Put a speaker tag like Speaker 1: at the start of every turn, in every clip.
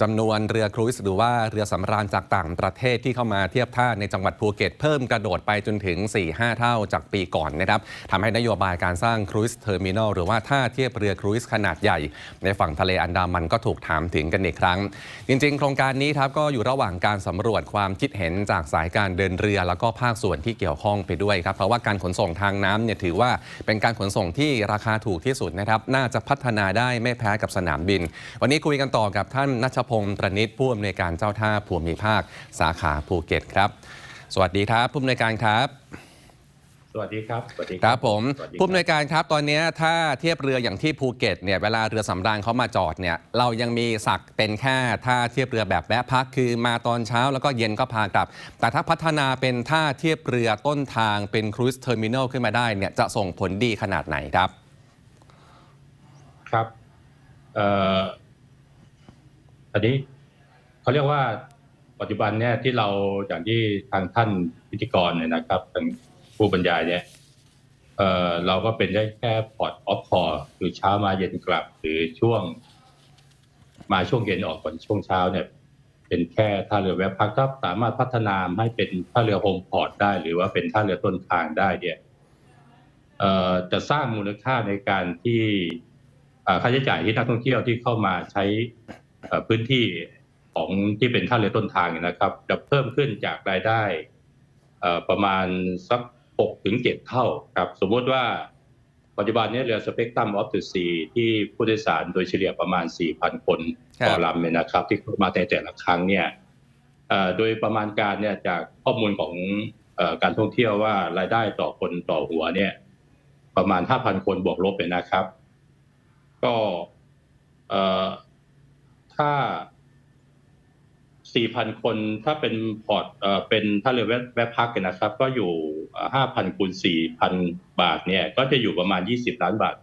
Speaker 1: จำนวนเรือครูซหรือว่าเรือสำราญจากต่างประเทศที่เข้ามาเทียบท่าในจังหวัดภูเก็ต เพิ่มกระโดดไปจนถึง 4-5 เท่าจากปีก่อนนะครับทำให้นโยบายการสร้างครูซเทอร์มินอลหรือว่าท่าเทียบเรือครูซขนาดใหญ่ ในฝั่งทะเลอันดามันก็ถูกถามถึงกันอีกครั้ง จริง ๆ โครงการนี้ครับก็อยู่ระหว่างการสำรวจความคิดเห็นจากสายการเดินเรือ แล้วก็ภาคส่วนที่เกี่ยวข้องไปด้วยครับเพราะว่าการขนส่งทางน้ำเนี่ยถือว่าเป็นการขนส่งที่ราคาถูกที่สุดนะครับน่าจะพัฒนาได้ไม่แพ้กับสนามบิน วันนี้คุยกันต่อกับท่านนัชพงศ์ประนิตผู้อำนวยการเจ้าท่าภูมิภาค สาขาภูเก็ตครับ สวัสดีครับผู้อำนวยการครับ
Speaker 2: สวัสดีครับสวัสดี
Speaker 1: ครับผม
Speaker 2: สวัสดี
Speaker 1: ผู้อำนวยการครับตอนนี้ถ้าเทียบเรืออย่างที่ภูเก็ตเนี่ยเวลาเรือสำราญเขามาจอดเนี่ยเรายังมีศักดิ์เป็นแค่ท่าเทียบเรือแบบแวะพักคือมาตอนเช้าแล้วก็เย็นก็พากลับ แต่ถ้าพัฒนาเป็นท่าเทียบเรือต้นทางเป็นครูซเทอร์มินอลขึ้นมาได้เนี่ยจะส่งผลดีขนาดไหนครับ
Speaker 2: ครับ เอ่ออันนี้เขาเรียกว่าปัจจุบันเนี่ยที่เราอย่างที่ทางท่านพิธีกรเนี่ยนะครับทางผู้บรรยายเนี่ยเออเราก็เป็นได้แค่พอร์ตออฟคอร์คือเช้ามาเย็นกลับ หรือช่วง มาช่วงเย็นออกก่อนช่วงเช้าเนี่ย เป็นแค่ท่าเรือแวะพักถ้าสามารถพัฒนาให้เป็นท่าเรือโฮมพอร์ตได้ หรือว่าเป็นท่าเรือต้นทางได้เนี่ยจะสร้างมูลค่าในการที่ค่าใช้จ่ายที่นักท่องเที่ยวที่เข้ามาใช้ พื้นที่ของที่เป็นท่าเรือต้นทางเนี่ยนะครับ จะเพิ่มขึ้นจากรายได้เอ่อประมาณสัก6ถึง7เท่าครับ สมมติว่าปัจจุบันเนี้เรือสเปกตรัมออฟเดอะซีที่ผู้โดยสารโดยเฉลี่ยประมาณ 4,000 คนต่อ
Speaker 1: ครับ
Speaker 2: ลำเนี่ยนะครับ ที่เข้ามาในแต่ละครั้งเนี่ยเอ่อโดยประมาณการเนี่ยจากข้อมูลของเออการท่องเที่ยวว่ารายได้ต่อคนต่อหัวเนี่ยประมาณ 5,000 คนบวกลบเลยนะครับ ก็เอ่อ ถ้า 4,000 คนถ้าเป็นพอร์ตเอ่อเป็นถ้าเรือแวะแวะพักกันนะครับ ก็อยู่เอ่อ5,000คูณ4,000 บาทเนี่ย ก็จะอยู่ประมาณ 20 ล้านบาท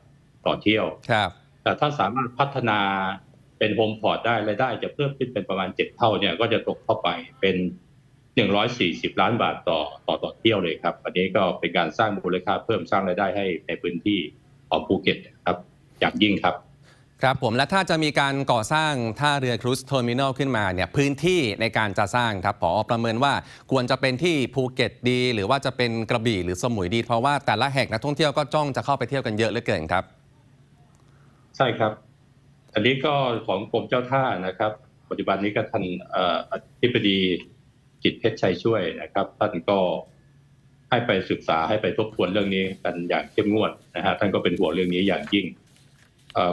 Speaker 2: ต่อเที่ยว
Speaker 1: ครับ
Speaker 2: แต่ถ้าสามารถพัฒนาเป็นโฮมพอร์ตได้รายได้จะเพิ่มขึ้นเป็นประมาณเจ็ดเท่าเนี่ย ก็จะตกเข้าไปเป็นหนึ่งร้อยสี่สิบล้านบาทต่อต่อต่อเที่ยวเลยครับ อันนี้ก็เป็นการสร้างมูลค่าเพิ่มสร้างรายได้ให้ในพื้นที่ของภูเก็ตครับอย่างยิ่งครับ
Speaker 1: ครับผมและถ้าจะมีการก่อสร้างท่าเรือครูซเทอร์มินอลขึ้นมาเนี่ยพื้นที่ในการจะสร้างครับพอประเมินว่าควรจะเป็นที่ภูเก็ตดี หรือว่าจะเป็นกระบี่หรือสมุยดี เพราะว่าแต่ละแห่งนักท่องเที่ยวก็จ้องจะเข้าไปเที่ยวกันเยอะเหลือเกินครับ
Speaker 2: ใช่ครับ อันนี้ก็ของกรมเจ้าท่านะครับ ปัจจุบันนี้ก็ท่านอธิบดีจิตเพชรชัยช่วยนะครับท่านก็ให้ไปศึกษาให้ไปทบทวนเรื่องนี้กันอย่างเข้มงวดนะฮะท่านก็เป็นห่วงเรื่องนี้อย่างยิ่ง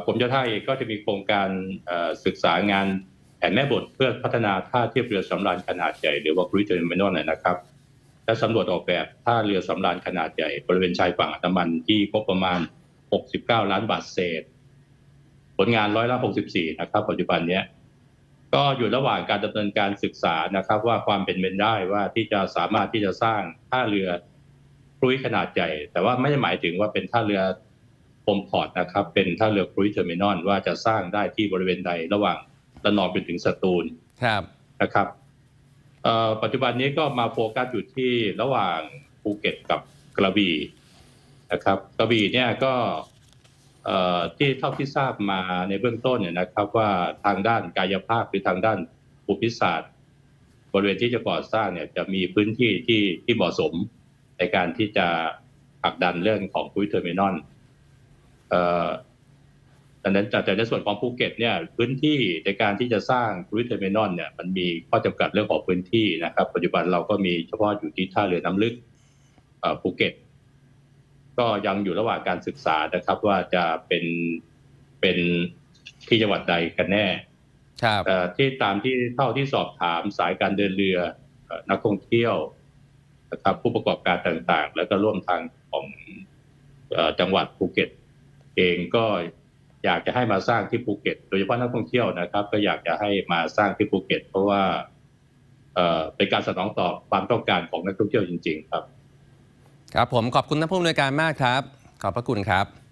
Speaker 2: กรมเจ้าท่าเองก็จะมีโครงการศึกษางานแผนแม่บทเพื่อพัฒนาท่าเทียบเรือสำราญขนาดใหญ่หรือว่าครูซเทอร์มินอลนะครับและสำรวจออกแบบท่าเรือสำราญขนาดใหญ่ บริเวณชายฝั่งอันดามันที่งบประมาณ 69 ล้านบาทเศษ ผลงานร้อยละ 64 นะครับ ปัจจุบันเนี้ยก็อยู่ระหว่างการดำเนินการศึกษานะครับ ว่าความเป็นไปได้ว่าที่จะสามารถที่จะสร้างท่าเรือครุยขนาดใหญ่ แต่ว่าไม่ได้หมายถึงว่าเป็นท่าเรือ โฮมพอร์ตนะครับเป็นท่าเรือครุยเทอร์มินอลว่าจะสร้างได้ที่บริเวณใดระหว่างระนองไปถึงสตูล
Speaker 1: ครับ
Speaker 2: นะครับเอ่อปัจจุบันนี้ก็มาโฟกัสอยู่ที่ระหว่างภูเก็ตกับกระบี่นะครับ กระบี่เนี่ยก็เอ่อที่เท่าที่ทราบมาในเบื้องต้นเนี่ยนะครับ ว่าทางด้านกายภาพหรือทางด้านภูมิศาสตร์บริเวณที่จะก่อสร้างเนี่ยจะมีพื้นที่ที่ที่เหมาะสมในการที่จะผลักดันเรื่องของคุยเทอร์มินอลเอ่อ ดังนั้นแต่ในส่วนของภูเก็ตเนี่ยพื้นที่ในการที่จะสร้างครูซเทอร์มินอลเนี่ยมันมีข้อจำกัดเรื่องของพื้นที่นะครับ ปัจจุบันเราก็มีเฉพาะอยู่ที่ท่าเรือน้ำลึกเอ่อภูเก็ต ก็ยังอยู่ระหว่างการศึกษานะครับ ว่าจะเป็นเป็นที่จังหวัดใดกันแน่
Speaker 1: ครับ
Speaker 2: เอ่อที่ตามที่เท่าที่สอบถามสายการเดินเรือเอ่อนักท่องเที่ยวนะครับผู้ประกอบการต่างๆ แล้วก็ร่วมทางของเอ่อจังหวัดภูเก็ต เองก็อยากจะให้มาสร้างที่ภูเก็ต โดยเฉพาะนักท่องเที่ยวนะครับ ก็อยากจะให้มาสร้างที่ภูเก็ต เพราะว่าเอ่อเป็นการสนองตอบความต้องการของนักท่องเที่ยวจริง ๆ ครับ
Speaker 1: ครับผมขอบคุณท่านผู้อำนวยการมากครับ ขอบพระคุณครับ